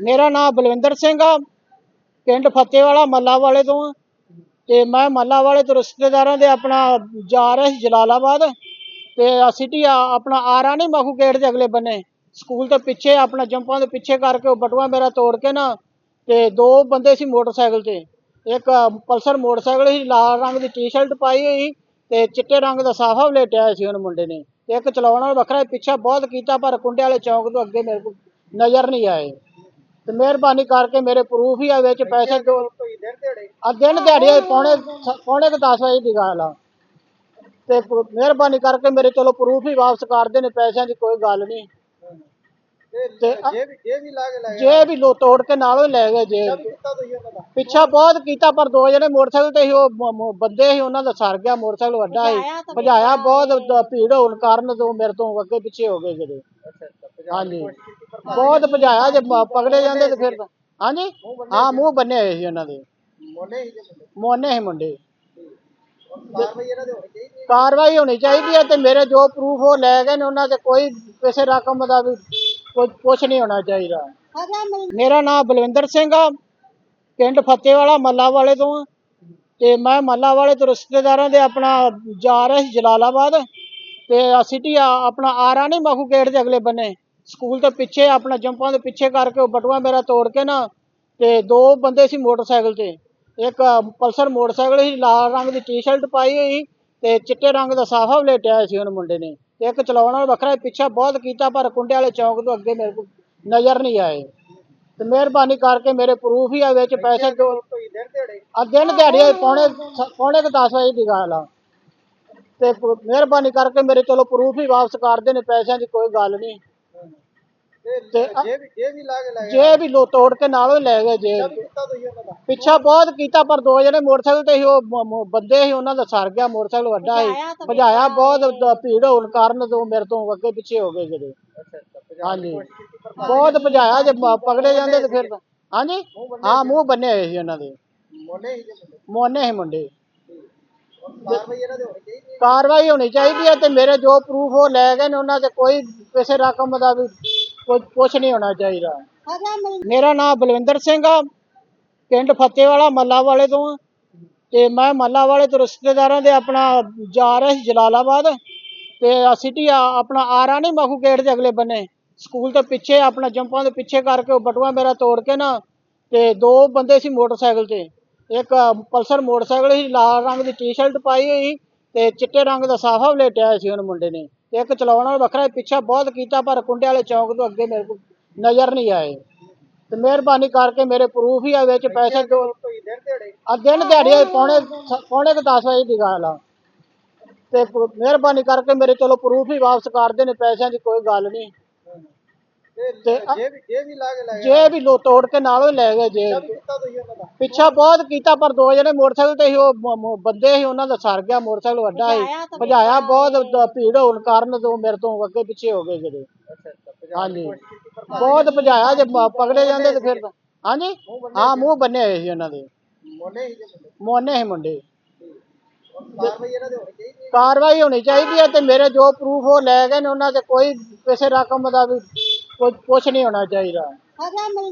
ਮੇਰਾ ਨਾਮ ਬਲਵਿੰਦਰ ਸਿੰਘ ਆ, ਪਿੰਡ ਫਤਿਹਵਾਲਾ ਮੱਲਾ ਵਾਲੇ ਤੋਂ ਆ। ਤੇ ਮੈਂ ਮੱਲਾ ਵਾਲੇ ਤੋਂ ਰਿਸ਼ਤੇਦਾਰਾਂ ਦੇ ਆਪਣਾ ਜਾ ਰਿਹਾ ਸੀ ਜਲਾਲਾਬਾਦ। ਤੇ ਸਿਟੀ ਆਪਣਾ ਆਰਾ ਨਹੀਂ ਮਖੂ ਗੇਟ ਦੇ ਅਗਲੇ ਬੰਨੇ। ਸਕੂਲ ਤੋਂ ਪਿੱਛੇ, ਆਪਣਾ ਜੰਪਾਂ ਦੇ ਪਿੱਛੇ ਕਰਕੇ ਉਹ ਬਟੂਆ ਮੇਰਾ ਤੋੜ ਕੇ ਨਾ, ਤੇ ਦੋ ਬੰਦੇ ਸੀ ਮੋਟਰਸਾਈਕਲ ਤੇ। ਇੱਕ ਪਲਸਰ ਮੋਟਰਸਾਈਕਲ ਸੀ, ਲਾਲ ਰੰਗ ਦੀ ਟੀ-ਸ਼ਰਟ ਪਾਈ ਹੋਈ ਤੇ ਚਿੱਟੇ ਰੰਗ ਦਾ ਸਾਫਾ ਵਲੇਟਿਆ ਹੋਇਆ ਸੀ ਉਹਨ ਮੁੰਡੇ ਨੇ। ਤੇ ਇੱਕ ਚਲਾਉਣ ਵਾਲਾ ਵੱਖਰਾ ਪਿੱਛਾ ਬਹੁਤ ਕੀਤਾ, ਪਰ ਕੁੰਡੇ ਵਾਲੇ ਚੌਂਕ ਤੋਂ ਅੱਗੇ ਮੇਰੇ ਕੋਲ ਨਜ਼ਰ ਨਹੀਂ ਆਏ। ਤੇ ਮਿਹਰਬਾਨੀ ਕਰਕੇ ਮੇਰੇ ਪ੍ਰੂਫ ਹੀ ਆ ਵਿੱਚ ਪੈਸੇ ਦੋ ਆ ਦਿਨ ਦਿਹਾੜੇ ਪੌਣੇ ਪੌਣੇ ਕੁ 10 ਵਜੇ ਦੀ ਗੱਲ ਆ। ਤੇ ਮਿਹਰਬਾਨੀ ਕਰਕੇ ਮੇਰੇ ਚਲੋ ਪ੍ਰੂਫ ਹੀ ਵਾਪਸ ਕਰ ਦੇਣ ਪੈਸਿਆਂ ਦੀ ਕੋਈ ਗੱਲ ਨਹੀਂ। ਤੇ ਜੇ ਵੀ ਲੋ ਤੋੜ ਕੇ ਨਾਲੋਂ ਹੀ ਲੈ ਗਏ ਜੇ। ਪਿੱਛਾ ਬਹੁਤ ਕੀਤਾ ਪਰ ਦੋ ਜਿਹੜੇ ਮੋਟਰਸਾਈਕਲ ਤੇ ਸੀ ਉਹ ਬੰਦੇ ਸੀ ਉਹਨਾਂ ਦਾ ਸਰ ਗਿਆ ਮੋਟਰਸਾਈਕਲ ਵੱਡਾ ਸੀ ਭਜਾਇਆ ਬਹੁਤ ਭੀੜ ਹੋਣ ਕਾਰਨ ਤੋਂ ਮੇਰੇ ਤੋਂ ਅੱਗੇ ਪਿੱਛੇ ਹੋ ਗਏ ਜਿਹੜੇ। ਹਾਂਜੀ। ਬਹੁਤ ਭਜਾਇਆ ਜੇ ਪਕੜੇ ਜਾਂਦੇ ਤੇ ਫਿਰ ਤਾਂ- ਹਾਂਜੀ? ਹਾਂ ਮੂੰਹ ਬੰਨੇ ਹੋਏ ਸੀ ਉਹਨਾਂ ਦੇ। ਮੋਨੇ ਸੀ ਮੁੰਡੇ? ਕਾਰਵਾਈ ਹੋਣੀ ਚਾਹੀਦੀ ਹੈ? ਤੇ ਮੇਰੇ ਜੋ ਪ੍ਰੂਫ ਉਹ ਲੈ ਗਏ ਨੇ ਉਹਨਾਂ ਤੇ ਕੋਈ ਕਿਸੇ ਰਕਮ ਦਾ ਵੀ ਕੋਈ ਕੁਝ ਨਹੀਂ ਹੋਣਾ ਚਾਹੀਦਾ। ਮੇਰਾ ਨਾਮ ਬਲਵਿੰਦਰ ਸਿੰਘ ਆ। ਪਿੰਡ ਫਤਿਹਵਾਲਾ ਮੱਲਾ ਵਾਲੇ ਤੋਂ ਆ। ਤੇ ਮੈਂ ਮੱਲਾ ਵਾਲੇ ਤੋਂ ਰਿਸ਼ਤੇਦਾਰਾਂ ਦੇ ਆਪਣਾ ਜਾ ਰਿਹਾ ਸੀ ਜਲਾਲਾਬਾਦ। ਤੇ ਸਿਟੀ ਆਪਣਾ ਆਰਾ ਨਹੀਂ ਮਖੂ ਗੇਟ ਦੇ ਅਗਲੇ ਬੰਨੇ। ਸਕੂਲ ਤੋਂ ਪਿੱਛੇ, ਆਪਣਾ ਜੰਪਾਂ ਦੇ ਪਿੱਛੇ ਕਰਕੇ ਉਹ ਬਟੂਆ ਮੇਰਾ ਤੋੜ ਕੇ ਨਾ ਤੇ ਦੋ ਬੰਦੇ ਸੀ ਮੋਟਰਸਾਈਕਲ ਤੇ। ਇੱਕ ਪਲਸਰ ਮੋਟਰਸਾਈਕਲ ਸੀ, ਲਾਲ ਰੰਗ ਦੀ ਟੀ-ਸ਼ਰਟ ਪਾਈ ਹੋਈ ਤੇ ਚਿੱਟੇ ਰੰਗ ਦਾ ਸਾਫਾ ਵਲੇਟਿਆ ਹੋਇਆ ਸੀ ਉਹਨ ਮੁੰਡੇ ਨੇ। ਤੇ ਇੱਕ ਚਲਾਉਣ ਵਾਲਾ ਵੱਖਰਾ ਪਿੱਛਾ ਬਹੁਤ ਕੀਤਾ ਪਰ ਕੁੰਡੇ ਵਾਲੇ ਚੌਂਕ ਤੋਂ ਅੱਗੇ ਮੇਰੇ ਕੋਲ ਨਜ਼ਰ ਨਹੀਂ ਆਏ। ਤੇ ਮਿਹਰਬਾਨੀ ਕਰਕੇ ਮੇਰੇ ਪ੍ਰੂਫ ਹੀ ਆ ਵਿੱਚ ਪੈਸੇ ਦੋ ਆ ਦਿਨ ਦਿਹਾੜੇ ਪੌਣੇ ਪੌਣੇ ਕੁ 10 ਵਜੇ ਦੀ ਗੱਲ ਆ। ਤੇ ਮਿਹਰਬਾਨੀ ਕਰਕੇ ਮੇਰੇ ਚਲੋ ਪ੍ਰੂਫ ਹੀ ਵਾਪਸ ਕਰ ਦੇਣ, ਪੈਸਿਆਂ ਦੀ ਕੋਈ ਗੱਲ ਨਹੀਂ। ਤੇ ਜੇ ਵੀ ਲੋ ਤੋੜ ਕੇ ਨਾਲੋਂ ਹੀ ਲੈ ਗਏ ਜੇ। ਪਿੱਛਾ ਬਹੁਤ ਕੀਤਾ ਪਰ ਦੋ ਜਿਹੜੇ ਮੋਟਰਸਾਈਕਲ ਤੇ ਸੀ ਉਹ ਮ- ਮ- ਬੰਦੇ ਸੀ ਉਹਨਾਂ ਦਾ ਸਰ ਗਿਆ ਮੋਟਰਸਾਈਕਲ ਵੱਡਾ ਸੀ। ਭਜਾਇਆ ਬਹੁਤ ਦ- ਭੀੜ ਹੋਣ ਕਾਰਨ ਤੋਂ ਮੇਰੇ ਤੋਂ ਅੱਗੇ ਪਿੱਛੇ ਹੋ ਗਏ ਜਿਹੜੇ। ਹਾਂਜੀ। ਬਹੁਤ ਭਜਾਇਆ ਜੇ ਪਕੜੇ ਜਾਂਦੇ ਤੇ ਫਿਰ ਤਾਂ- ਹਾਂਜੀ? ਹਾਂ ਮੂੰਹ ਬੰਨੇ ਹੋਏ ਸੀ ਉਹਨਾਂ ਦੇ। ਮੋਨੇ ਸੀ ਮੁੰਡੇ? ਕਾਰਵਾਈ ਹੋਣੀ ਚਾਹੀਦੀ ਹੈ। ਤੇ ਮੇਰੇ ਜੋ ਪ੍ਰੂਫ ਉਹ ਲੈ ਗਏ ਨੇ ਉਹਨਾਂ ਤੇ ਕੋਈ ਕਿਸੇ ਰਕਮ ਦਾ ਵੀ ਕੋਈ ਕੁਝ ਨਹੀਂ ਹੋਣਾ ਚਾਹੀਦਾ। ਮੇਰਾ ਨਾਮ ਬਲਵਿੰਦਰ ਸਿੰਘ ਆ। ਪਿੰਡ ਫਤਿਹਵਾਲਾ ਮੱਲਾ ਵਾਲੇ ਤੋਂ ਆ। ਤੇ ਮੈਂ ਮੱਲਾ ਵਾਲੇ ਤੋਂ ਰਿਸ਼ਤੇਦਾਰਾਂ ਦੇ ਆਪਣਾ ਜਾ ਰਿਹਾ ਸੀ ਜਲਾਲਾਬਾਦ। ਤੇ ਸਿਟੀ ਆਪਣਾ ਆਰਾ ਨਹੀਂ ਮਖੂ ਗੇਟ ਦੇ ਅਗਲੇ ਬੰਨੇ। ਸਕੂਲ ਤੋਂ ਪਿੱਛੇ ਆਪਣਾ ਜੰਪਾਂ ਦੇ ਪਿੱਛੇ ਕਰਕੇ ਉਹ ਬਟੂਆ ਮੇਰਾ ਤੋੜ ਕੇ ਨਾ ਤੇ ਦੋ ਬੰਦੇ ਸੀ ਮੋਟਰਸਾਈਕਲ ਤੇ। ਇੱਕ ਪਲਸਰ ਮੋਟਰਸਾਈਕਲ ਸੀ ਲਾਲ ਰੰਗ ਦੀ ਟੀ-ਸ਼ਰਟ ਪਾਈ ਹੋਈ ਤੇ ਚਿੱਟੇ ਰੰਗ ਦਾ ਸਾਫਾ ਵਲੇਟਿਆ ਸੀ ਉਹਨ ਮੁੰਡੇ ਨੇ। ਇੱਕ ਚਲਾਉਣ ਵਾਲਾ ਵੱਖਰਾ ਪਿੱਛਾ ਬਹੁਤ ਕੀਤਾ ਪਰ ਕੁੰਡੇ ਵਾਲੇ ਚੌਂਕ ਤੋਂ ਅੱਗੇ ਮੇਰੇ ਕੋਲ ਨਜ਼ਰ ਨਹੀਂ ਆਏ। ਤੇ ਮਿਹਰਬਾਨੀ ਕਰਕੇ ਮੇਰੇ ਪ੍ਰੂਫ ਹੀ ਆ ਵਿੱਚ ਪੈਸੇ ਦੋ ਆ ਦਿਨ ਦਿਹਾੜੇ ਪੌਣੇ ਪੌਣੇ ਕੁ 10 ਵਜੇ ਦੀ ਗੱਲ ਆ। ਤੇ ਮਿਹਰਬਾਨੀ ਕਰਕੇ ਮੇਰੇ ਚਲੋ ਪ੍ਰੂਫ ਹੀ ਵਾਪਸ ਕਰ ਦੇਣ ਪੈਸਿਆਂ ਦੀ ਕੋਈ ਗੱਲ ਨਹੀਂ। ਤੇ ਜੇ ਵੀ ਲੋ ਤੋੜ ਕੇ ਨਾਲੋਂ ਹੀ ਲੈ ਗਏ ਜੇ। ਪਿੱਛਾ ਬਹੁਤ ਕੀਤਾ ਪਰ ਦੋ ਜਿਹੜੇ ਮੋਟਰਸਾਈਕਲ ਤੇ ਸੀ ਉਹ ਮ- ਮ- ਬੰਦੇ ਸੀ ਉਹਨਾਂ ਦਾ ਸਰ ਗਿਆ ਮੋਟਰਸਾਈਕਲ ਵੱਡਾ ਸੀ। ਭਜਾਇਆ ਬਹੁਤ ਦ- ਭੀੜ ਹੋਣ ਕਾਰਨ ਤੋਂ ਮੇਰੇ ਤੋਂ ਅੱਗੇ ਪਿੱਛੇ ਹੋ ਗਏ ਜਿਹੜੇ। ਹਾਂਜੀ। ਬਹੁਤ ਭਜਾਇਆ ਜੇ ਪਕੜੇ ਜਾਂਦੇ ਤੇ ਫਿਰ ਤਾਂ- ਹਾਂਜੀ? ਹਾਂ ਮੂੰਹ ਬੰਨੇ ਹੋਏ ਸੀ ਉਹਨਾਂ ਦੇ। ਮੋਨੇ ਸੀ ਮੁੰਡੇ। ਕਾਰਵਾਈ ਹੋਣੀ ਚਾਹੀਦੀ ਹੈ। ਤੇ ਮੇਰੇ ਜੋ ਪ੍ਰੂਫ ਉਹ ਲੈ ਗਏ ਨੇ ਉਹਨਾਂ ਤੇ ਕੋਈ ਕਿਸੇ ਰਕਮ ਦਾ ਵੀ ਕੋਈ ਕੁਝ ਨਹੀਂ ਹੋਣਾ ਚਾਹੀਦਾ।